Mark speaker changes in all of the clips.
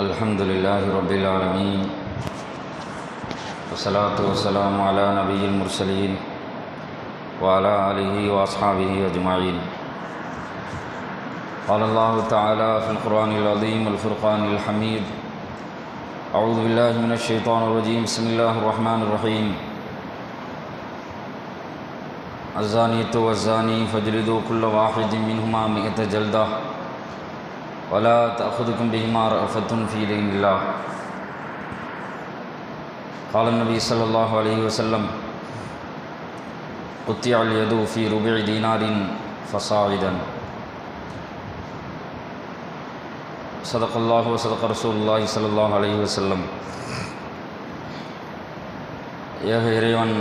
Speaker 1: الحمد لله رب العالمين والصلاة والسلام على نبي المرسلين وعلى آله وأصحابه أجمعين قال الله تعالى في القرآن العظيم والفرقان الحميد أعوذ بالله من الشيطان الرجيم بسم الله الرحمن الرحيم الزانية والزاني فاجلدوا كل واحد منهما مئة جلدة ولا تأخذكم بهما رأفة في دين الله قال النبي صلى الله عليه وسلم قطع اليد في ربع دينار فصاعدا صدق الله وصدق رسول الله صلى الله عليه وسلم ஏக இறைவன்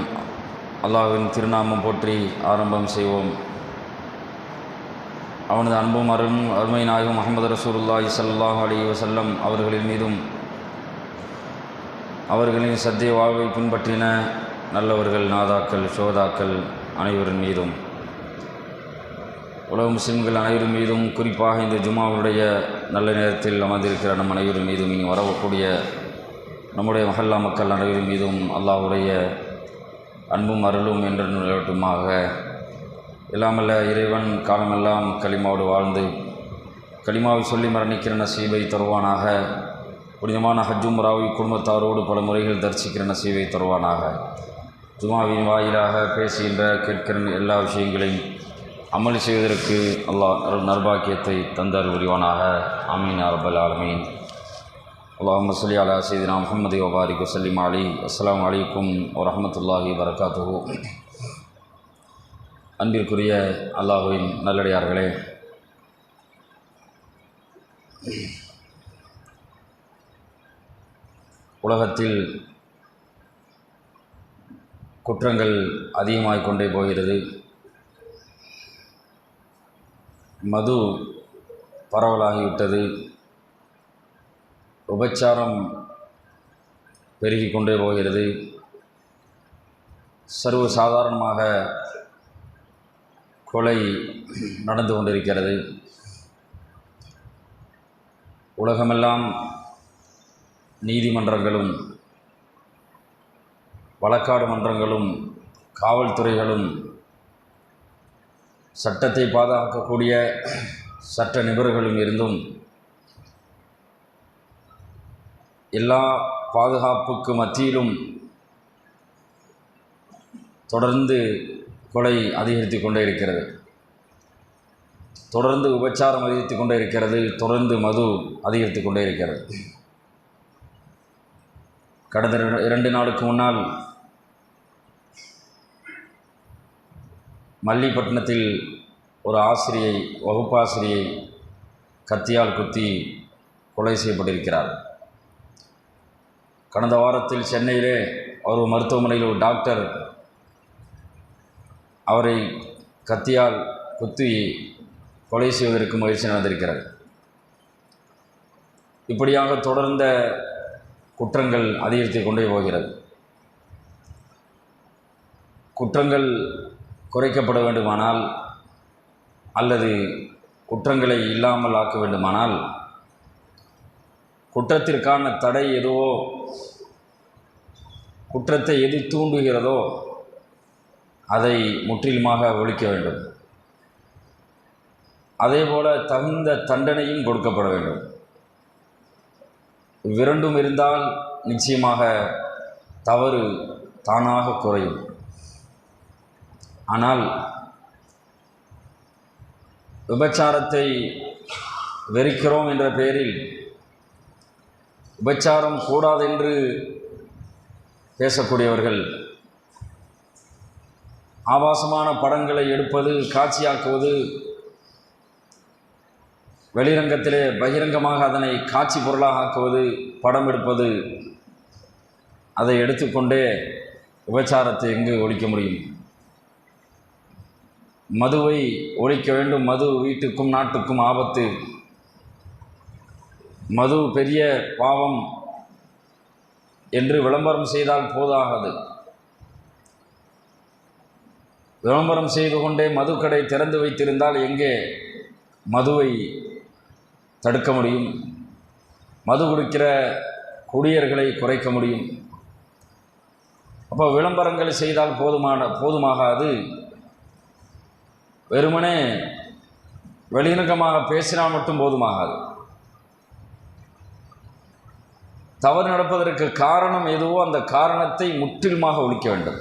Speaker 1: அல்லாஹ்வின் திருநாமம் போற்றி ஆரம்பம் செய்வோம் அவனது அன்பும் அரும் அருமை நாயகம் முகமது ரசூலுல்லாஹி சல்லாஹ் அலி வசல்லம் அவர்களின் மீதும் அவர்களின் சத்திய வாழ்வை பின்பற்றின நல்லவர்கள் நாதாக்கள் சோதாக்கள் அனைவரின் மீதும். உலக முஸ்லிம்கள் அனைவரின் மீதும் குறிப்பாக இந்த ஜுமாவுடைய நல்ல நேரத்தில் அமர்ந்திருக்கிற நம் அனைவரின் மீதும் இனி வரக்கூடிய நம்முடைய மஹல்லா மக்கள் அனைவரின் மீதும் அல்லாஹுடைய அன்பும் அருளும் என்று நிலவட்டுமாக எல்லாமல்ல இறைவன் காலமெல்லாம் களிமாவோடு வாழ்ந்து களிமாவை சொல்லி மரணிக்கிற நசீவை தருவானாக. புனிதமான ஹஜ்ஜும் ராவி குடும்பத்தாரோடு பல முறைகள் தரிசிக்கிற நசீவை தருவானாக. ஜுமாவின் வாயிலாக பேசுகின்ற கேட்கிற எல்லா விஷயங்களையும் அமல் செய்வதற்கு அல்லாஹ் நர்பாக்கியத்தை தந்தர் புரிவானாக. அமீன் அரபல் ஆலமீன். அல்லாஹ் சொல்லி அலா செய்தினா முகமது வபாரிக் வசல்லிம் அலி. அஸ்லாம் வலைக்கும் வரமத்துல்லாஹி வரகாத்து அன்பிற்குரிய அல்லாஹுவின் நல்லடியார்களே. உலகத்தில் குற்றங்கள் அதிகமாக கொண்டே போகிறது. மது பரவலாகிவிட்டது. உபச்சாரம் பெருகிக்கொண்டே போகிறது. சர்வ சாதாரணமாக கொலை நடந்து கொண்டிருக்கிறது. உலகமெல்லாம் நீதிமன்றங்களும் வழக்காடு மன்றங்களும் காவல்துறைகளும் சட்டத்தை பாதுகாக்கக்கூடிய சட்ட நிபுணர்களும் இருந்தும் எல்லா பாதுகாப்புக்கு மத்தியிலும் தொடர்ந்து கொலை அதிகரித்து கொண்டே இருக்கிறது. தொடர்ந்து உபச்சாரம் அதிகரித்து கொண்டே இருக்கிறது. தொடர்ந்து மது அதிகரித்து கொண்டே இருக்கிறது. கடந்த இரண்டு நாளுக்கு முன்னால் மல்லிப்பட்டினத்தில் ஒரு ஆசிரியை வகுப்பாசிரியை கத்தியால் குத்தி கொலை செய்யப்பட்டிருக்கிறார். கடந்த வாரத்தில் சென்னையிலே ஒரு மருத்துவமனையில் ஒரு டாக்டர் அவரை கத்தியால் குத்தி கொலை செய்வதற்கு முயற்சி நடந்திருக்கிறது. இப்படியாக தொடர்ந்த குற்றங்கள் அதிகரித்து கொண்டே போகிறது. குற்றங்கள் குறைக்கப்பட வேண்டுமானால் அல்லது குற்றங்களை இல்லாமல் ஆக்க வேண்டுமானால் குற்றத்திற்கான தடை எதுவோ குற்றத்தை எது தூண்டுகிறதோ அதை முற்றிலுமாக ஒழிக்க வேண்டும். அதேபோல தகுந்த தண்டனையும் கொடுக்கப்பட வேண்டும். இவ்விரண்டும் இருந்தால் நிச்சயமாக தவறு தானாக குறையும். ஆனால் விபச்சாரத்தை வெறுக்கிறோம் என்ற பெயரில் விபச்சாரம் கூடாதென்று பேசக்கூடியவர்கள் ஆபாசமான படங்களை எடுப்பது காட்சியாக்குவது வெளிரங்கத்திலே பகிரங்கமாக அதனை காட்சி பொருளாக ஆக்குவது படம் எடுப்பது அதை எடுத்துக்கொண்டே விபச்சாரத்தை எங்கு ஒழிக்க முடியும்? மதுவை ஒழிக்க வேண்டும். மது வீட்டுக்கும் நாட்டுக்கும் ஆபத்து. மது பெரிய பாவம் என்று விளம்பரம் செய்தால் போதாகாது. விளம்பரம் செய்து கொண்டே மதுக்கடை திறந்து வைத்திருந்தால் எங்கே மதுவை தடுக்க முடியும்? மது குடிக்கிற குடியர்களை குறைக்க முடியும்? அப்போ விளம்பரங்கள் செய்தால் போதுமான போதுமாகாது. வெறுமனே வெளியிணக்கமாக பேசினால் மட்டும் போதுமாகாது. தவறு நடப்பதற்கு காரணம் எதுவோ அந்த காரணத்தை முற்றிலுமாக ஒழிக்க வேண்டும்.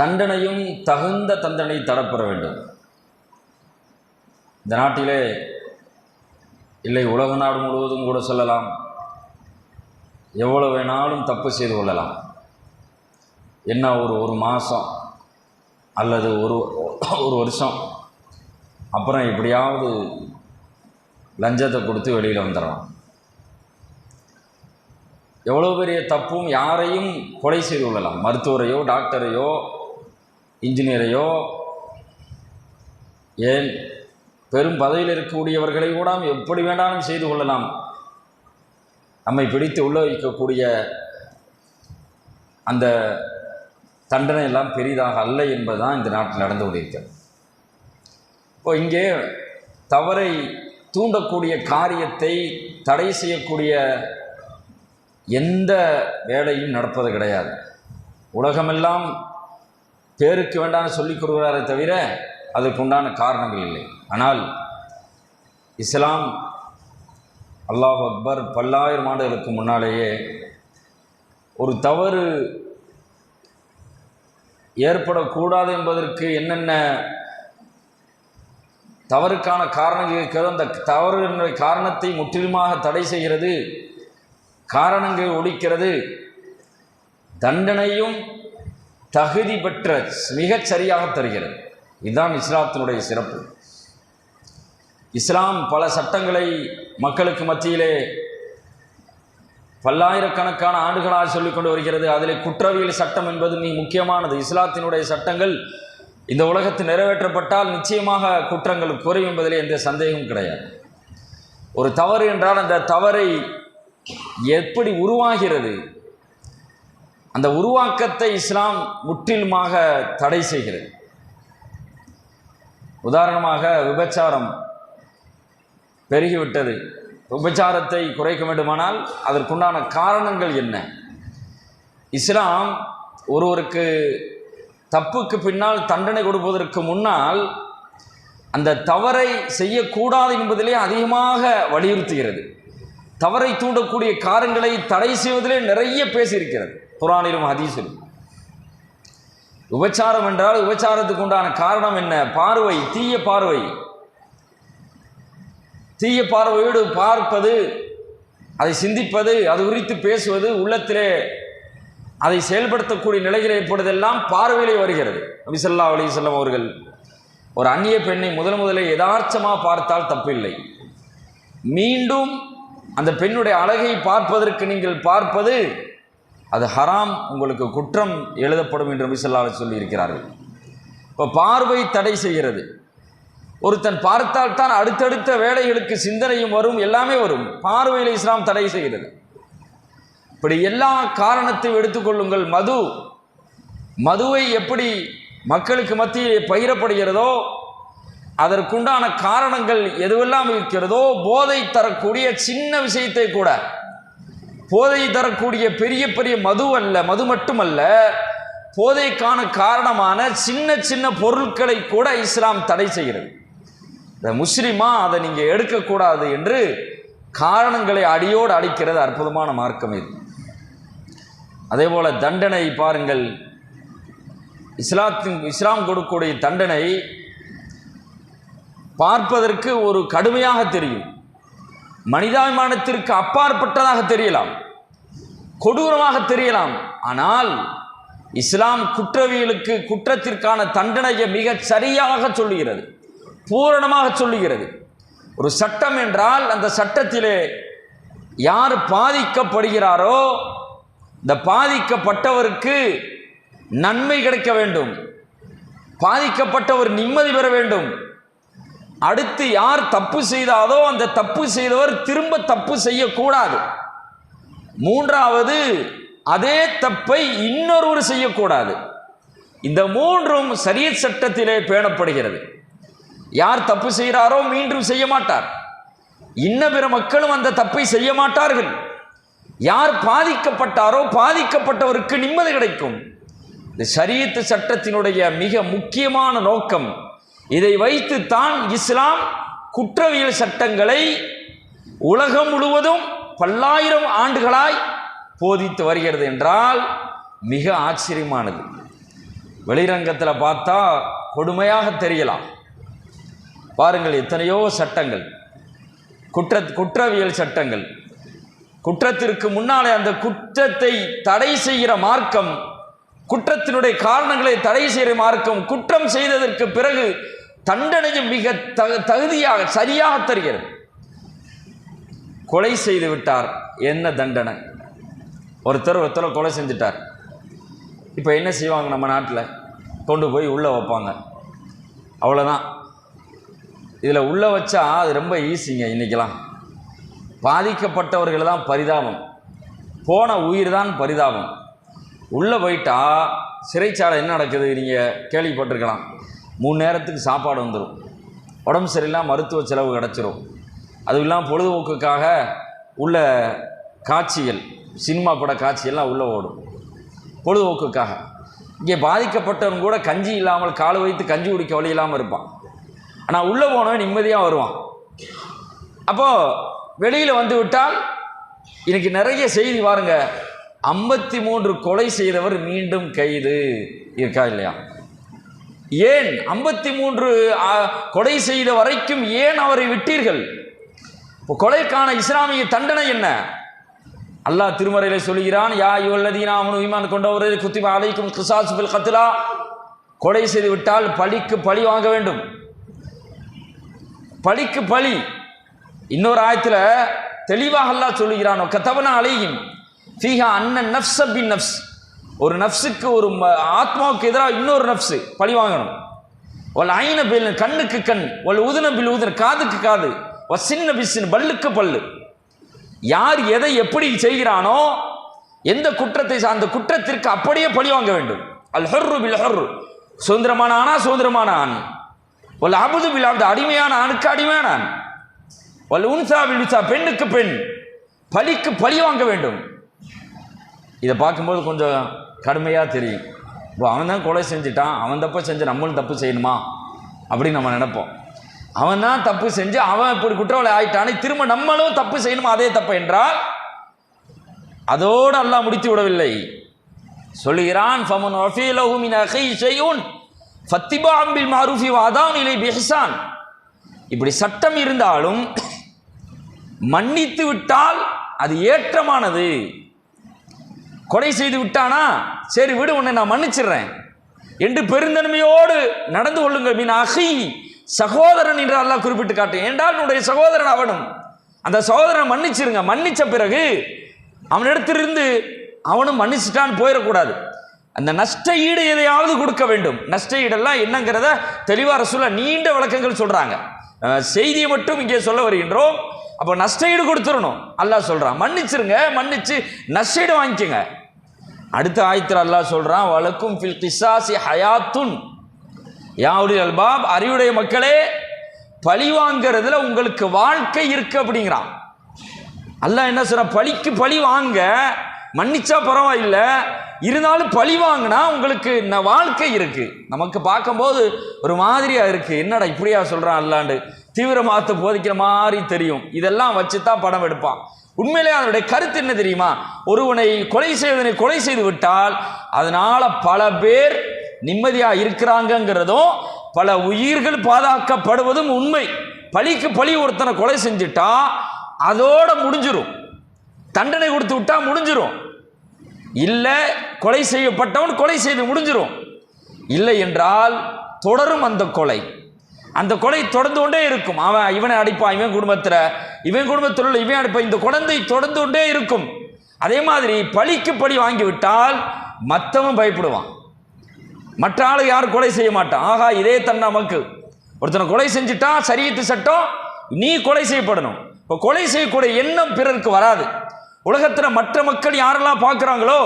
Speaker 1: தண்டனையும் தகுந்த தண்டனை தரப்பெற வேண்டும். இந்த நாட்டிலே இல்லை உலக நாடு முழுவதும் கூட சொல்லலாம். எவ்வளவு வேணாலும் தப்பு செய்து கொள்ளலாம். என்ன ஒரு ஒரு மாதம் அல்லது ஒரு ஒரு வருஷம் அப்புறம் எப்படியாவது லஞ்சத்தை கொடுத்து வெளியில் வந்துடலாம் எவ்வளோ பெரிய தப்பும் யாரையும் கொலை செய்து கொள்ளலாம். மருத்துவரையோ டாக்டரையோ இன்ஜினியரையோ ஏன் பெரும் பதவியில் இருக்கக்கூடியவர்களை கூட நாம் எப்படி வேண்டாலும் செய்து கொள்ளலாம்? நம்மை பிடித்து உள்ள வைக்கக்கூடிய அந்த தண்டனை எல்லாம் பெரிதாக அல்ல என்பதுதான் இந்த நாட்டில் நடந்து கொண்டிருக்கிறது. இப்போ இங்கே தவறை தூண்டக்கூடிய காரியத்தை தடை செய்யக்கூடிய எந்த வேலையும் நடப்பது கிடையாது. உலகமெல்லாம் பேருக்கு வேண்டாம்னு சொல்லிக் கொடுக்கிறாரே தவிர அதற்குண்டான காரணங்கள் இல்லை. ஆனால் இஸ்லாம் அல்லாஹ் அக்பர் பல்லாயிரம் ஆண்டுகளுக்கு முன்னாலேயே ஒரு தவறு ஏற்படக்கூடாது என்பதற்கு என்னென்ன தவறுக்கான காரணங்கள் இருக்கிறதோ அந்த தவறு காரணத்தை முற்றிலுமாக தடை செய்கிறது காரணங்கள் ஒழிக்கிறது தண்டனையும் தகுதி பெற்ற மிகச் சரியாக தருகிறது. இதுதான் இஸ்லாத்தினுடைய சிறப்பு. இஸ்லாம் பல சட்டங்களை மக்களுக்கு மத்தியிலே பல்லாயிரக்கணக்கான ஆண்டுகளாக சொல்லிக்கொண்டு வருகிறது. அதில் குற்றவியல் சட்டம் என்பது மிக முக்கியமானது. இஸ்லாத்தினுடைய சட்டங்கள் இந்த உலகத்தில் நிறைவேற்றப்பட்டால் நிச்சயமாக குற்றங்கள் குறையும் என்பதில் எந்த சந்தேகமும் கிடையாது. ஒரு தவறு என்றால் அந்த தவறை எப்படி உருவாகிறது? அந்த உருவாக்கத்தை இஸ்லாம் முற்றிலுமாக தடை செய்கிறது. உதாரணமாக விபச்சாரம் பெருகிவிட்டது. விபச்சாரத்தை குறைக்க வேண்டுமானால் அதற்குண்டான காரணங்கள் என்ன? இஸ்லாம் ஒருவருக்கு தப்புக்கு பின்னால் தண்டனை கொடுப்பதற்கு முன்னால் அந்த தவறை செய்யக்கூடாது என்பதிலே அதிகமாக வலியுறுத்துகிறது. தவறை தூண்டக்கூடிய காரங்களை தடை செய்வதிலே நிறைய பேசியிருக்கிறது. குரானிலும் ஹதீஸிலும். உபச்சாரம் என்றால் உபச்சாரத்துக்கு உண்டான காரணம் என்ன? பார்வை தீய பார்வை. தீய பார்வையோடு பார்ப்பது அதை சிந்திப்பது அது குறித்து பேசுவது உள்ளத்திலே அதை செயல்படுத்தக்கூடிய நிலைகள் ஏற்படுதெல்லாம் பார்வையிலே வருகிறது. நபிசல்லா அலி செல்லம் அவர்கள் ஒரு அந்நிய பெண்ணை முதல் முதலே யதார்த்தமாக பார்த்தால் தப்பில்லை. மீண்டும் அந்த பெண்ணுடைய அழகை பார்ப்பதற்கு நீங்கள் பார்ப்பது அது ஹராம் உங்களுக்கு குற்றம் எழுதப்படும் என்று நபிசல்லா சொல்லியிருக்கிறார்கள். இப்போ பார்வை தடை செய்கிறது. ஒருத்தன் பார்த்தால் தான் அடுத்தடுத்த வேலைகளுக்கு சிந்தனையும் வரும் எல்லாமே வரும். பார்வையில் இஸ்லாம் தடை செய்கிறது. இப்படி எல்லா காரணத்தையும் எடுத்துக்கொள்ளுங்கள் மது மதுவை எப்படி மக்களுக்கு மத்தியில் பகிரப்படுகிறதோ அதற்குண்டான காரணங்கள் எதுவெல்லாம் இருக்கிறதோ போதை தரக்கூடிய சின்ன விஷயத்தை கூட போதை தரக்கூடிய பெரிய பெரிய மது அல்ல மது மட்டுமல்ல போதைக்கான காரணமான சின்ன சின்ன பொருட்களை கூட இஸ்லாம் தடை செய்கிறது. இந்த முஸ்லிமா அதை நீங்கள் எடுக்கக்கூடாது என்று காரணங்களை அடியோடு அடிக்கிறது அற்புதமான மார்க்கம் இது. அதே போல் தண்டனை பாருங்கள். இஸ்லாத்தின் இஸ்லாம் கொடுக்கக்கூடிய தண்டனை பார்ப்பதற்கு ஒரு கடுமையாக தெரியும். மனிதாபிமானத்திற்கு அப்பாற்பட்டதாக தெரியலாம் கொடூரமாக தெரியலாம். ஆனால் இஸ்லாம் குற்றவியலுக்கு குற்றத்திற்கான தண்டனையை மிக சரியாக சொல்லுகிறது பூரணமாக சொல்லுகிறது. ஒரு சட்டம் என்றால் அந்த சட்டத்திலே யார் பாதிக்கப்படுகிறாரோ இந்த பாதிக்கப்பட்டவருக்கு நன்மை கிடைக்க வேண்டும். பாதிக்கப்பட்டவர் நிம்மதி பெற வேண்டும். அடுத்து யார் தப்பு செய்தாதோ அந்த தப்பு செய்தவர் திரும்ப தப்பு செய்யக்கூடாது. மூன்றாவது அதே தப்பை இன்னொருவர் செய்யக்கூடாது. இந்த மூன்றும் சரிய சட்டத்திலே பேணப்படுகிறது. யார் தப்பு செய்கிறாரோ மீண்டும் செய்ய மாட்டார். இன்ன பிற மக்களும் அந்த தப்பை செய்ய மாட்டார்கள். யார் பாதிக்கப்பட்டாரோ பாதிக்கப்பட்டவருக்கு நிம்மதி கிடைக்கும். இந்த சரியத்து சட்டத்தினுடைய மிக முக்கியமான நோக்கம் இதை வைத்துத்தான் இஸ்லாம் குற்றவியல் சட்டங்களை உலகம் முழுவதும் பல்லாயிரம் ஆண்டுகளாய் போதித்து வருகிறது என்றால் மிக ஆச்சரியமானது. வெளிரங்கத்தில் பார்த்தா கொடுமையாக தெரியலாம். பாருங்கள் எத்தனையோ சட்டங்கள். குற்ற குற்றவியல் சட்டங்கள். குற்றத்திற்கு முன்னாலே அந்த குற்றத்தை தடை செய்கிற மார்க்கம் குற்றத்தினுடைய காரணங்களை தடை செய்கிற மார்க்கம் குற்றம் செய்ததற்கு பிறகு தண்டனையும் மிக தகு தகுதியாக சரியாக தருகிறது. கொலை செய்து விட்டார். என்ன தண்டனை? ஒருத்தர் ஒருத்தர் கொலை செஞ்சுட்டார். இப்போ என்ன செய்வாங்க நம்ம நாட்டில்? கொண்டு போய் உள்ளே வைப்பாங்க. அவ்வளோதான் இதில் உள்ளே வச்சா அது ரொம்ப ஈஸிங்க இன்றைக்கெல்லாம் பாதிக்கப்பட்டவர்கள் தான் பரிதாபம். போன உயிர் தான் பரிதாபம். உள்ளே போயிட்டா சிறைச்சாலை என்ன நடக்குது? நீங்கள் கேள்விப்பட்டிருக்கலாம். மூணு நேரத்துக்கு சாப்பாடு வந்துடும் உடம்பு சரியில்லாம் மருத்துவ செலவு கிடச்சிரும். அதுவும் இல்லாமல் பொழுதுபோக்குக்காக உள்ள காட்சிகள் சினிமா பட காட்சியெல்லாம் உள்ளே ஓடும். பொழுதுபோக்குக்காக. இங்கே பாதிக்கப்பட்டவன் கூட கஞ்சி இல்லாமல் காலை வைத்து கஞ்சி குடிக்க வழி இல்லாமல் இருப்பான். ஆனால் உள்ளே போனவன் நிம்மதியாக வருவான். அப்போது வெளியில் வந்து விட்டால் இன்னைக்கு நிறைய செய்தி பாருங்கள் ஐம்பத்தி மூன்று கொலை செய்தவர் மீண்டும் கைது. இருக்கா இல்லையா? ஏன் ஐம்பத்தி மூன்று கொலை செய்த வரைக்கும் ஏன் அவரை விட்டீர்கள்? இப்போ கொலைக்கான இஸ்லாமிய தண்டனை என்ன? அல்லாஹ் திருமறையில சொல்கிறான் யா யுவல்லதீனா அவனு ஈமான் கொண்டவரே குத்திபா அலைக்கும் கிசாஸ் பில் கத்லா. கொலை செய்து விட்டால் பழிக்கு பழி வாங்க வேண்டும். பழிக்கு பழி. இன்னொரு ஆயத்தில் தெளிவாக அல்லாஹ் சொல்லுகிறான் கத்தவன அலையும் ஃபீஹா அண்ணன் நஃப்ஸ் பின் நஃப்ஸ். ஒரு நஃப்ஸுக்கு ஒரு ம- ஆத்மாவுக்கு எதிராக இன்னொரு நஃப்ஸு பழி வாங்கணும். ஒல் ஐன பில் கண்ணுக்கு கண் ஒல் உதுன பில் உதுன காதுக்கு காது ஒ சின்ன பிசின் பல்லுக்கு பல்லு. யார் எதை எப்படி செய்கிறானோ எந்த குற்றத்தை அந்த குற்றத்திற்கு அப்படியே பழி வாங்க வேண்டும். அல் ஹர்ரு பில் ஹர்ரு. சுதந்திரமான ஆனா சுதந்திரமான ஆண். ஒல் அபுது பில் அபுது அடிமையான ஆணுக்கு அடிமையான ஆண். ஒல் உன்சா பில் உன்சா பெண்ணுக்கு பெண். பழிக்கு பழி வாங்க வேண்டும். இதை பார்க்கும்போது கொஞ்சம் கடுமையாக தெரியும். இப்போ அவன் தான் கொலை செஞ்சுட்டான் அவன் தப்பு செஞ்சு நம்மளும் தப்பு செய்யணுமா? அப்படின்னு நம்ம நினைப்போம். அவன் தான் தப்பு செஞ்சு அவன் இப்படி குற்றவாளி ஆயிட்டானே திரும்ப நம்மளும் தப்பு செய்யணுமா அதே தப்பு என்றால் அதோடு அல்லாஹ் முடித்து விடவில்லை. சொல்லுகிறான் ஃபமன் வஃபீலஹு மின் அகை ஷைஉன் ஃபத்திபாம் பில் வாதான் இலை பிஹ்சான் இப்படி சட்டம் இருந்தாலும் மன்னித்து விட்டால் அது ஏற்றமானது. கொலை செய்து விட்டானா? சரி விடு உன்னை நான் மன்னிச்சிடுறேன். என்று பெருந்தன்மையோடு நடந்து கொள்ளுங்கள். மீன் அகி சகோதரன் என்று அல்லாஹ் குறிப்பிட்டு காட்டு என்றால் உன்னுடைய சகோதரன் அவனும்? அந்த சகோதரனை மன்னிச்சிருங்க. மன்னிச்ச பிறகு அவனிடத்திலிருந்து அவனும் மன்னிச்சிட்டான்னு போயிடக்கூடாது. அந்த நஷ்ட ஈடு எதையாவது கொடுக்க வேண்டும். நஷ்ட ஈடெல்லாம் என்னங்கிறத தெளிவாக சொல்ல நீண்ட விளக்கங்கள் சொல்கிறாங்க செய்தியை மட்டும் இங்கே சொல்ல வருகின்றோம். அப்போ நஷ்ட ஈடு கொடுத்துடணும். அல்லாஹ் சொல்கிறான் மன்னிச்சிருங்க மன்னிச்சு நஷ்ட ஈடு வாங்கிக்கோங்க. அடுத்த ஆயத்தில் அல்லாஹ் சொல்கிறான் வழக்கும் ஃபில் கிசாசி ஹயாத்துன். யாவுடைய அல்பாப் அறிவுடைய மக்களே பழி வாங்கிறதுல உங்களுக்கு வாழ்க்கை இருக்கு அப்படிங்கிறான். அல்லாஹ் என்ன சொல்கிறான் பழிக்கு பழி வாங்க மன்னிச்சா பரவாயில்லை இருந்தாலும் பழி வாங்கினா உங்களுக்கு ந- வாழ்க்கை இருக்கு. நமக்கு பார்க்கும்போது ஒரு மாதிரியா இருக்கு. என்னடா இப்படியா சொல்றான் அல்லாண்டு? தீவிரமாத்த போதிக்கிற மாதிரி தெரியும். இதெல்லாம் வச்சு தான் படம் எடுப்பான். உண்மையிலே அதனுடைய கருத்து என்ன தெரியுமா? ஒருவனை கொலை செய்வதனை கொலை செய்து விட்டால் அதனால பல பேர் நிம்மதியா இருக்கிறாங்கங்கிறதும் பல உயிர்கள் பாதுகாக்கப்படுவதும் உண்மை. பழிக்கு பழி ஒருத்தனை கொலை செஞ்சுட்டா அதோட முடிஞ்சிடும் தண்டனை கொடுத்து விட்டா முடிஞ்சிடும் இல்லை கொலை செய்யப்பட்டவன் கொலை செய்து முடிஞ்சிடும் இல்லை என்றால் தொடரும் அந்த கொலை. அந்த கொலை தொடர்ந்து கொண்டே இருக்கும். அவன் இவனை அடிப்பான் இவன் குடும்பத்தில். இவன் குடும்பத்தில் உள்ள இவன் அடிப்பான். இந்த குழந்தை தொடர்ந்து கொண்டே இருக்கும். அதே மாதிரி பழிக்கு பழி வாங்கிவிட்டால் மற்றவன் பயப்படுவான். மற்ற ஆள் யாரும் கொலை செய்ய மாட்டான். ஆகா இதே தன் நமக்கு. ஒருத்தனை கொலை செஞ்சுட்டா சரியத்து சட்டம் நீ கொலை செய்யப்படணும். இப்போ கொலை செய்யக்கூடிய எண்ணம் பிறருக்கு வராது. உலகத்தில் மற்ற மக்கள் யாரெல்லாம் பார்க்குறாங்களோ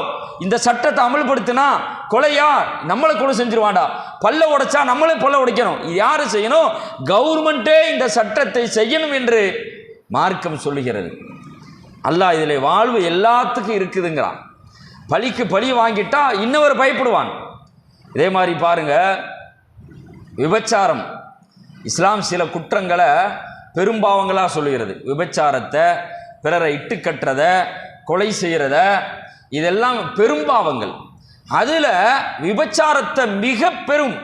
Speaker 1: இந்த சட்டத்தை அமல்படுத்தினா கொலையா? நம்மளை கொலை செஞ்சிருவாண்டா பல்ல உடைச்சா நம்மளே பல்ல உடைக்கணும். இது யார் செய்யணும்? கவர்மெண்ட்டே இந்த சட்டத்தை செய்யணும் என்று மார்க்கம் சொல்லுகிறது. அல்லாஹ் இதில் வாழ்வு எல்லாத்துக்கும் இருக்குதுங்கிறான். பழிக்கு பழி வாங்கிட்டா இன்னொரு பயப்படுவான். இதே மாதிரி பாருங்க விபச்சாரம். இஸ்லாம் சில குற்றங்களை பெரும்பாவங்களாக சொல்லுகிறது. விபச்சாரத்தை பிறரை இட்டு கட்டுறத கொலை செய்கிறத இதெல்லாம் பெரும்பாவங்கள் அதில் விபச்சாரத்தை மிக பெரும்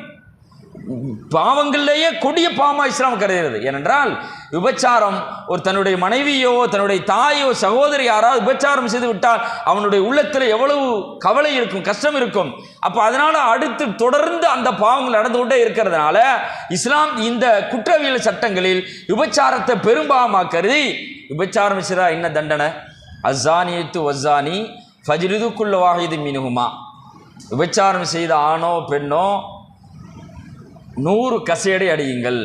Speaker 1: பாவங்கள்லேயே கொடிய பாவமா இஸ்லாம் கருதுகிறது. ஏனென்றால் விபச்சாரம் ஒரு தன்னுடைய மனைவியோ தன்னுடைய தாயோ சகோதரி யாராவது விபச்சாரம் செய்து விட்டால் அவனுடைய உள்ளத்தில் எவ்வளவு கவலை இருக்கும் கஷ்டம் இருக்கும். அப்போ அதனால அடுத்து தொடர்ந்து அந்த பாவங்கள் நடந்து கொண்டே இருக்கிறதுனால இஸ்லாம் இந்த குற்றவியல் சட்டங்களில் விபச்சாரத்தை பெரும்பாவமாக கருதி விபச்சாரம் செய்தா என்ன தண்டனை? அசானியத்து வஸ்ஸானி ஃபஜ்ரிதுக்குள்ள வாகிது மினுகுமா விபச்சாரம் செய்த ஆணோ பெண்ணோ நூறு கசேடை அடியுங்கள்.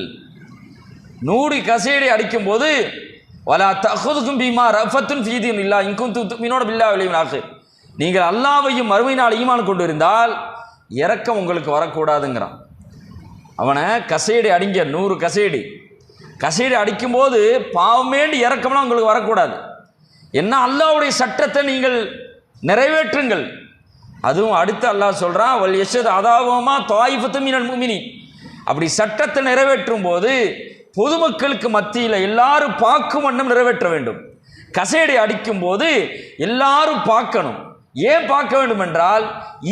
Speaker 1: நூறு கசேடை அடிக்கும்போது வலா தகுதுக்கும் பீமா ரஃபத்துன் ஃபீதியும் இல்லா இங்கும் துமினோட பில்லா விளைவினாக்கு நீங்கள் அல்லாவையும் மறுமையினால் ஈமான் கொண்டு இருந்தால் இறக்கம் உங்களுக்கு வரக்கூடாதுங்கிறான். அவனை கசையடி அடிங்க நூறு கசையடி கசேடி அடிக்கும்போது பாவமேண்டு இறக்கம்லாம் உங்களுக்கு வரக்கூடாது. என்ன அல்லாவுடைய சட்டத்தை நீங்கள் நிறைவேற்றுங்கள். அதுவும் அடுத்து அல்லாஹ் சொல்கிறான் வல் யஷத் அதாவமா தாயிஃபத்து மீனல் முமினி அப்படி சட்டத்தை நிறைவேற்றும் போது பொதுமக்களுக்கு மத்தியில் எல்லாரும் பார்க்கும் வண்ணம் நிறைவேற்ற வேண்டும். கசையடி அடிக்கும் போது எல்லாரும் பார்க்கணும். ஏன் பார்க்க வேண்டும் என்றால்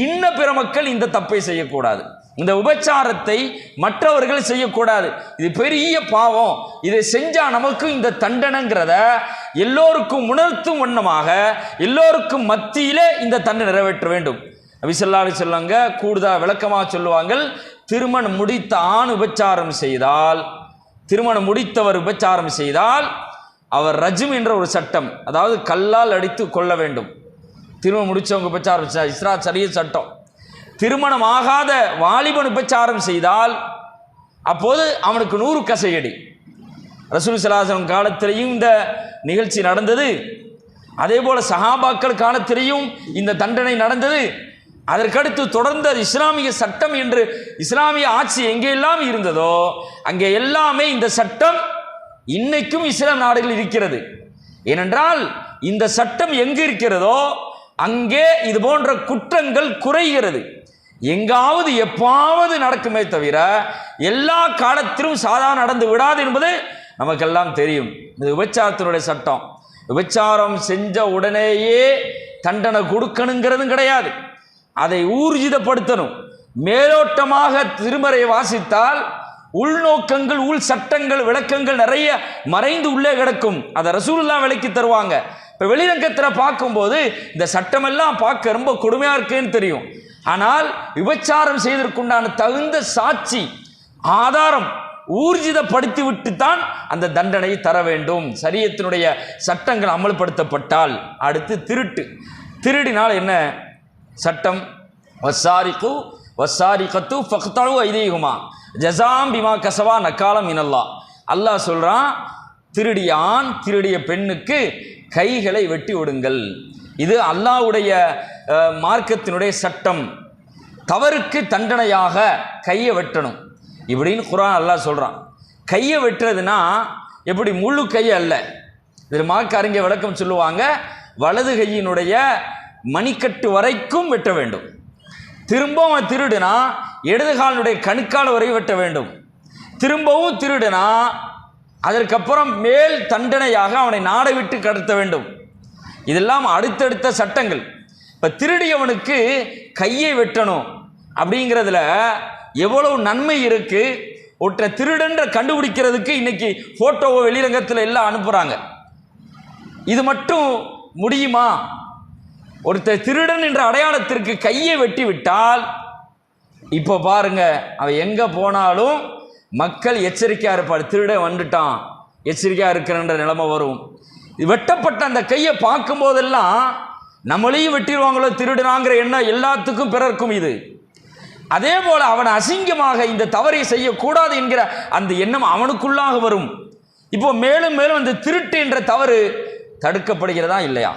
Speaker 1: இன்ன பிற மக்கள் இந்த தப்பை செய்யக்கூடாது. இந்த உபச்சாரத்தை மற்றவர்கள் செய்யக்கூடாது. இது பெரிய பாவம். இதை செஞ்சா நமக்கு இந்த தண்டனைங்கிறத எல்லோருக்கும் உணர்த்தும் வண்ணமாக எல்லோருக்கும் மத்தியிலே இந்த தண்டனை நிறைவேற்ற வேண்டும். நபிசல்லாலி சொல்லுவாங்க கூடுதல் விளக்கமாக சொல்லுவாங்க திருமணம் முடித்த ஆண் உபச்சாரம் செய்தால் திருமணம் முடித்தவர் உபச்சாரம் செய்தால் அவர் ரஜும் என்ற ஒரு சட்டம் அதாவது கல்லால் அடித்து கொள்ள வேண்டும். திருமணம் முடித்தவங்க உபச்சாரம் இஸ்ரா சரிய சட்டம். திருமணம் ஆகாத வாலிபன் உபச்சாரம் செய்தால் அப்போது அவனுக்கு நூறு கசையடி. ரசூல் சலாசனம் காலத்திலையும் இந்த நிகழ்ச்சி நடந்தது. அதே போல் சஹாபாக்கள் காலத்திலையும் இந்த தண்டனை நடந்தது. அதற்கடுத்து தொடர்ந்து அது இஸ்லாமிய சட்டம் என்று இஸ்லாமிய ஆட்சி எங்கெல்லாம் இருந்ததோ அங்கே எல்லாமே இந்த சட்டம் இன்னைக்கும் இஸ்லாம் நாடுகளில் இருக்கிறது. ஏனென்றால் இந்த சட்டம் எங்கு இருக்கிறதோ அங்கே இது போன்ற குற்றங்கள் குறைகிறது. எங்காவது எப்பாவது நடக்குமே தவிர எல்லா காலத்திலும் சாதாரண நடந்து விடாது என்பது நமக்கெல்லாம் தெரியும். இது விபச்சாரத்தினுடைய சட்டம். விபச்சாரம் செஞ்ச உடனேயே தண்டனை கொடுக்கணுங்கிறதும் கிடையாது. அதை ஊர்ஜிதப்படுத்தணும். மேலோட்டமாக திருமறை வாசித்தால் உள்நோக்கங்கள் உள் சட்டங்கள் விளக்கங்கள் நிறைய மறைந்து உள்ளே கிடக்கும். அதை ரசூலெல்லாம் விளக்கி தருவாங்க. இப்போ வெளிரங்கத்தில் பார்க்கும்போது இந்த சட்டமெல்லாம் பார்க்க ரொம்ப கொடுமையாக இருக்குன்னு தெரியும். ஆனால் விபச்சாரம் செய்வதற்குண்டான தகுந்த சாட்சி ஆதாரம் ஊர்ஜிதப்படுத்திவிட்டு தான் அந்த தண்டனையை தர வேண்டும். சரியத்தினுடைய சட்டங்கள் அமல்படுத்தப்பட்டால் அடுத்து திருட்டு. திருடினால் என்ன சட்டம்? வசாரிக்கு வசாரிக்கத்து ஃபக்தழு ஐதீகுமா. ஜசாம் பிமா கசவா நக்காலம் இனல்லா அல்லாஹ் சொல்கிறான் திருடியான் திருடிய பெண்ணுக்கு கைகளை வெட்டி விடுங்கள். இது அல்லாஹ்வுடைய மார்க்கத்தினுடைய சட்டம். தவறுக்கு தண்டனையாக கையை வெட்டணும். இப்படின்னு குரான் அல்லாஹ் சொல்கிறான் கையை வெட்டுறதுனா எப்படி முழு கை அல்ல. இதில் மார்க்க விளக்கம் சொல்லுவாங்க வலது கையினுடைய மணிக்கட்டு வரைக்கும் வெட்ட வேண்டும். திரும்பவும் அவன் திருடுனா இடது காலினுடைய கணுக்கால் வரை வெட்ட வேண்டும். திரும்பவும் திருடுனா அதற்கப்புறம் மேல் தண்டனையாக அவனை நாடை விட்டு கடத்த வேண்டும். இதெல்லாம் அடுத்தடுத்த சட்டங்கள். இப்போ திருடியவனுக்கு கையை வெட்டணும் அப்படிங்கிறதுல எவ்வளவு நன்மை இருக்குது ஒற்றை திருடன்ற கண்டுபிடிக்கிறதுக்கு இன்னைக்கு ஃபோட்டோவை வெளிரங்கத்தில் எல்லாம் அனுப்புகிறாங்க இது மட்டும் முடியுமா? ஒருத்தர் திருடன் என்ற அடையாளத்திற்கு கையை வெட்டி விட்டால் இப்போ பாருங்க அவன் எங்கே போனாலும் மக்கள் எச்சரிக்கையாக இருப்பார். திருடன் வந்துட்டான் எச்சரிக்கையாக இருக்கிறன்ற நிலைமை வரும். வெட்டப்பட்ட அந்த கையை பார்க்கும்போதெல்லாம் நம்மளையும் வெட்டிடுவாங்களோ திருடுனாங்கிற எண்ணம் எல்லாத்துக்கும் பிறர்க்கும் இது. அதே போல அவன் அசிங்கமாக இந்த தவறை செய்யக்கூடாது என்கிற அந்த எண்ணம் அவனுக்குள்ளாக வரும். இப்போ மேலும் மேலும் அந்த திருட்டு என்ற தவறு தடுக்கப்படுகிறதா இல்லையா?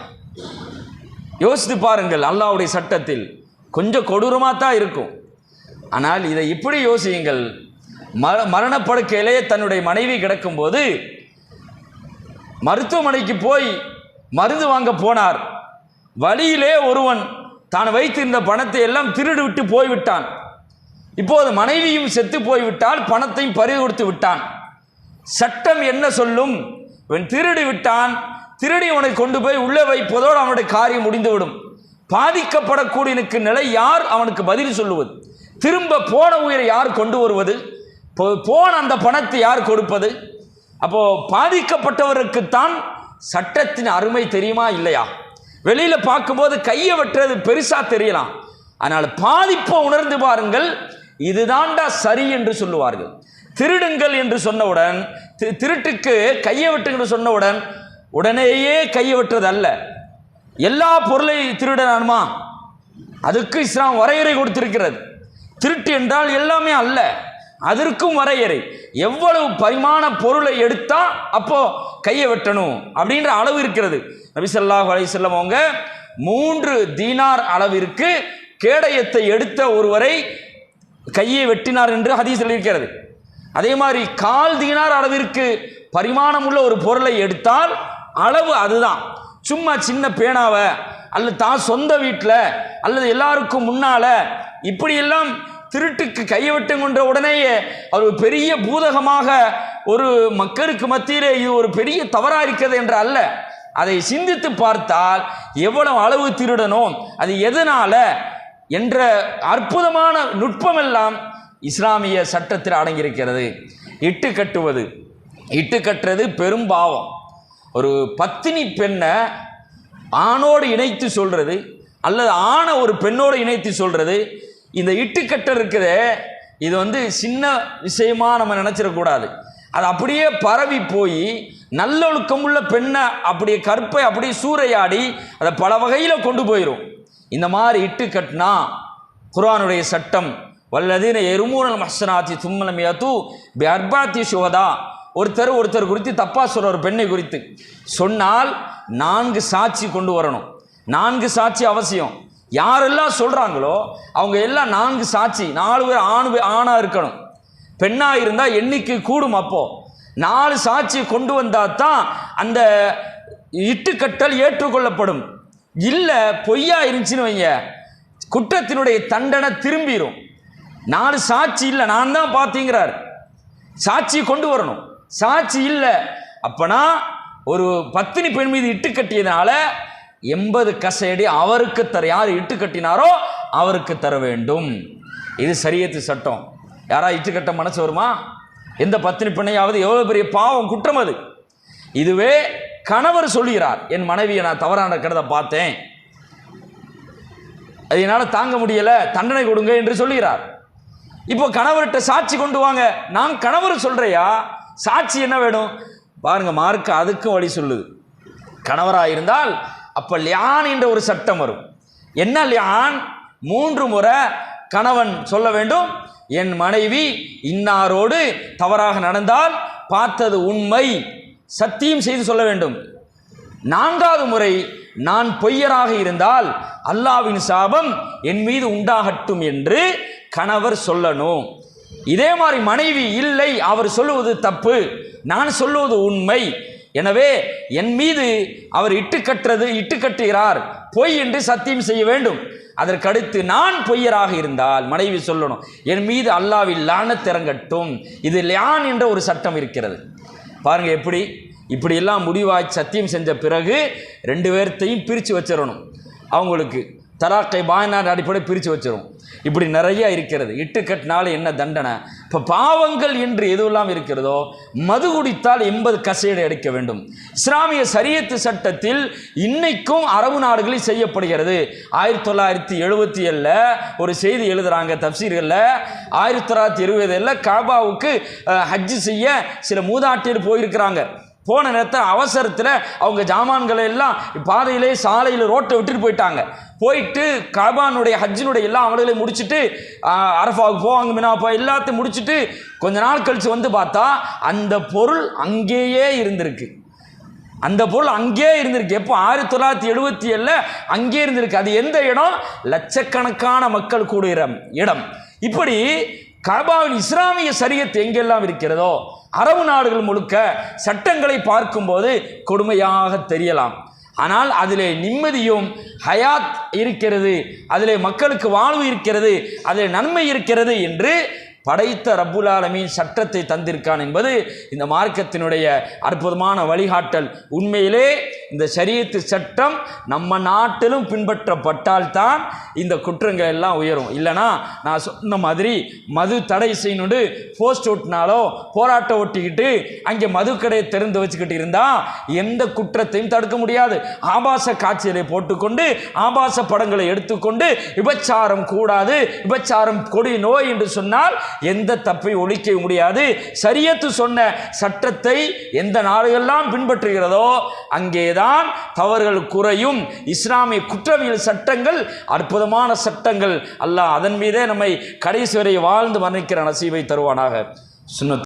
Speaker 1: யோசித்து பாருங்கள் அல்லாஹ்வுடைய சட்டத்தில் கொஞ்சம் கொடூரமாக தான் இருக்கும். ஆனால் இதை இப்படி யோசியுங்கள் மர மரணப்படுக்கையிலே தன்னுடைய மனைவி கிடக்கும்போது மருத்துவமனைக்கு போய் மருந்து வாங்க போனார். வழியிலே ஒருவன் தான் வைத்திருந்த பணத்தை எல்லாம் திருடு விட்டு போய்விட்டான். இப்போது மனைவியும் செத்து போய்விட்டால் பணத்தையும் பறி கொடுத்து விட்டான். சட்டம் என்ன சொல்லும்? இவன் திருடி விட்டான். திருடி அவனை கொண்டு போய் உள்ளே வைப்பதோடு அவனுடைய காரியம் முடிந்துவிடும். பாதிக்கப்படக்கூடியனுக்கு நிலை யார்? அவனுக்கு பதில் சொல்லுவது. திரும்ப போன உயிரை யார் கொண்டு வருவது? போ- போன அந்த பணத்தை யார் கொடுப்பது? அப்போ பாதிக்கப்பட்டவருக்குத்தான் சட்டத்தின் அருமை தெரியுமா இல்லையா? வெளியில பார்க்கும்போது கையை வெட்டுறது பெருசா தெரியலாம். ஆனால் பாதிப்பை உணர்ந்து பாருங்கள் இதுதான்டா சரி என்று சொல்லுவார்கள். திருடுங்கள் என்று சொன்னவுடன் தி- திருட்டுக்கு கையை வெட்டுங்கள் சொன்னவுடன் உடனேயே கையை வெட்டுறது அல்ல எல்லா பொருளை திருடனானுமா அதுக்கு இஸ்லாம் வரையறை கொடுத்திருக்கிறது. திருட்டு என்றால் எல்லாமே அல்ல. அதற்கும் வரையறை. எவ்வளவு பரிமாண பொருளை எடுத்தா அப்போ கையை வெட்டணும் அப்படின்ற அளவு இருக்கிறது. நபிசல்லாஹ் ஸல்லல்லாஹு அவங்க மூன்று தீனார் அளவிற்கு கேடயத்தை எடுத்த ஒருவரை கையை வெட்டினார் என்று ஹதீஸில் இருக்கிறது. அதே மாதிரி கால் தீனார் அளவிற்கு பரிமாணமுள்ள ஒரு பொருளை எடுத்தால் அளவு அதுதான். சும்மா சின்ன பேனாவை அல்லது தான் சொந்த வீட்டில் அல்லது எல்லாருக்கும் முன்னால் இப்படியெல்லாம் திருட்டுக்கு கைவிட்டு கொண்ட உடனேயே அவர் ஒரு பெரிய பூதகமாக ஒரு மக்களுக்கு மத்தியிலே இது ஒரு பெரிய தவறாக இருக்கிறது என்று அல்ல. அதை சிந்தித்து பார்த்தால் எவ்வளவு அளவு திருடணும் அது எதனால என்ற அற்புதமான நுட்பமெல்லாம் இஸ்லாமிய சட்டத்தில் அடங்கியிருக்கிறது. இட்டு கட்டுவது. இட்டு கட்டுறது பெரும் பாவம். ஒரு பத்தினி பெண்ணை ஆணோடு இணைத்து சொல்றது அல்லது ஆணை ஒரு பெண்ணோடு இணைத்து சொல்றது இந்த இட்டுக்கட்டை இருக்குது இது வந்து சின்ன விஷயமா நம்ம நினச்சிடக்கூடாது. அது அப்படியே பரவி போய் நல்லொழுக்கமுள்ள பெண்ணை அப்படியே கற்பை அப்படியே சூறையாடி அதை பல வகையில் கொண்டு போயிடும் இந்த மாதிரி இட்டு கட்டினா குர்ஆனுடைய சட்டம் வல்லதீன எருமூனல் மஹ்சனாத்தி தும்மலம் யது பி அர்பாத்தி சுகதா ஒருத்தர் ஒருத்தர் குறித்து தப்பா சொல்கிற ஒரு பெண்ணை குறித்து சொன்னால் நான்கு சாட்சி கொண்டு வரணும். நான்கு சாட்சி அவசியம். யாரெல்லாம் சொல்கிறாங்களோ அவங்க எல்லாம் நான்கு சாட்சி நாலு பேர் ஆணு பேர் இருக்கணும். பெண்ணாக இருந்தால் எண்ணிக்கை கூடும் அப்போது நாலு சாட்சி கொண்டு வந்தால் தான் அந்த இட்டுக்கட்டல் ஏற்றுக்கொள்ளப்படும். இல்லை பொய்யா இருந்துச்சுன்னு வைங்க. குற்றத்தினுடைய தண்டனை திரும்பிடும் நாலு சாட்சி இல்லை நான் தான் பார்த்தீங்கிறார் சாட்சி கொண்டு வரணும். சாட்சி இல்லை. அப்போனா ஒரு பத்தினி பெண் மீது இட்டு கட்டியதுனால எண்பது கசையடி அவருக்கு தர யார் இட்டு கட்டினாரோ அவருக்கு தர வேண்டும். இது சரியத்து சட்டம். யாரா இட்டு கட்ட மனசு வருமா? எந்த பத்தினி பெண்ணையாவது எவ்வளோ பெரிய பாவம் குற்றம் அது. இதுவே கணவர் சொல்கிறார். என் மனைவியை நான் தவறான நடக்கிறத பார்த்தேன். அது என்னால் தாங்க முடியலை தண்டனை கொடுங்க என்று சொல்கிறார். இப்போ கணவர்கிட்ட சாட்சி கொண்டு வாங்க. நான் கணவர் சொல்கிறையா சாட்சி என்ன வேணும்? பாருங்கள் மார்க் அதுக்கும் வழி சொல்லுது. கணவராக இருந்தால் அப்போ லியான் என்ற ஒரு சட்டம் வரும். என்ன லியான்? மூன்று முறை கணவன் சொல்ல வேண்டும் என் மனைவி இன்னாரோடு தவறாக நடந்தால் பார்த்தது உண்மை. சத்தியம் செய்து சொல்ல வேண்டும். நான்காவது முறை நான் பொய்யராக இருந்தால் அல்லாவின் சாபம் என் மீது உண்டாகட்டும் என்று கணவர் சொல்லணும். இதே மாதிரி மனைவி இல்லை அவர் சொல்லுவது தப்பு நான் சொல்லுவது உண்மை. எனவே என் மீது அவர் இட்டு கட்டுறது இட்டு கட்டுகிறார். பொய் என்று சத்தியம் செய்ய வேண்டும். அதற்கடுத்து நான் பொய்யராக இருந்தால் மனைவி சொல்லணும் என் மீது அல்லாவில் லான திறங்கட்டும் இது லியான் என்ற ஒரு சட்டம் இருக்கிறது. பாருங்க எப்படி இப்படியெல்லாம் முடிவாய் சத்தியம் செஞ்ச பிறகு ரெண்டு பேர்த்தையும் பிரித்து வச்சிடணும். அவங்களுக்கு தலாக்கை பாயனார் அடிப்படை பிரித்து வச்சிரும். இப்படி நிறைய இருக்கிறது. இட்டு கட்டினால என்ன தண்டனை? இப்போ பாவங்கள் என்று எதுவெல்லாம் இருக்கிறதோ மது குடித்தால் எண்பது கசையடை அடிக்க வேண்டும். இஸ்லாமிய சரியத்து சட்டத்தில் இன்னைக்கும் அரபு நாடுகளில் செய்யப்படுகிறது. ஆயிரத்தி தொள்ளாயிரத்தி எழுபத்தி ஏழில் ஒரு செய்தி எழுதுகிறாங்க தப்சீர்களில். ஆயிரத்தி தொள்ளாயிரத்தி இருபதில் காபாவுக்கு ஹஜ்ஜு செய்ய சில மூதாட்டியர் போயிருக்கிறாங்க. போன நேரத்தில் அவசரத்தில் அவங்க ஜாமான்களை எல்லாம் பாதையிலே சாலையில் ரோட்டை விட்டுட்டு போயிட்டாங்க. போயிட்டு கபானுடைய ஹஜ்ஜினுடைய எல்லா அமல்களையும் முடிச்சுட்டு அரஃபாவுக்கு போவாங்க மினாப்பா எல்லாத்தையும் முடிச்சுட்டு கொஞ்ச நாள் கழிச்சு வந்து பார்த்தா அந்த பொருள் அங்கேயே இருந்திருக்கு. அந்த பொருள் அங்கேயே இருந்திருக்கு. எப்போ? ஆயிரத்தி தொள்ளாயிரத்தி எழுபத்தி ஏழில் அங்கே இருந்திருக்கு. அது எந்த இடம்? லட்சக்கணக்கான மக்கள் கூடுகிற இடம். இப்படி
Speaker 2: கபாவின் இஸ்லாமிய சரியத் எங்கெல்லாம் இருக்கிறதோ அரபு நாடுகள் முழுக்க சட்டங்களை பார்க்கும்போது கொடுமையாக தெரியலாம். ஆனால் அதிலே நிம்மதியும் ஹயாத் இருக்கிறது அதிலே மக்களுக்கு வாழ்வு இருக்கிறது அதில் நன்மை இருக்கிறது என்று படைத்த ரப்புல் ஆலமீன் சட்டத்தை தந்திருக்கான் என்பது இந்த மார்க்கத்தினுடைய அற்புதமான வழிகாட்டல். உண்மையிலே இந்த சரியத்து சட்டம் நம்ம நாட்டிலும் பின்பற்றப்பட்டால்தான் இந்த குற்றங்கள் எல்லாம் உயரும். இல்லைனா நான் சொன்ன மாதிரி மது தடை செய்யணுண்டு போஸ்ட் ஓட்டினாலோ போராட்டம் ஒட்டிக்கிட்டு அங்கே மது கடையை திறந்து வச்சுக்கிட்டு இருந்தால் எந்த குற்றத்தையும் தடுக்க முடியாது. ஆபாச காட்சிகளை போட்டுக்கொண்டு ஆபாச படங்களை எடுத்துக்கொண்டு விபச்சாரம் கூடாது விபச்சாரம் கொடி நோய் என்று சொன்னால் எந்த தப்பை ஒழிக்க முடியாது. சரியத்து சொன்ன சட்டத்தை எந்த நாடுகள்லாம் பின்பற்றுகிறதோ அங்கேதான் தவறுகள் குறையும். இஸ்லாமிய குற்றவியல் சட்டங்கள் அற்புதமான சட்டங்கள். அல்லாஹ் அதன் மீதே நம்மை கடைசி வரை வாழ்ந்து மரணிக்கிற நசீவை தருவானாக. சுண்ணத்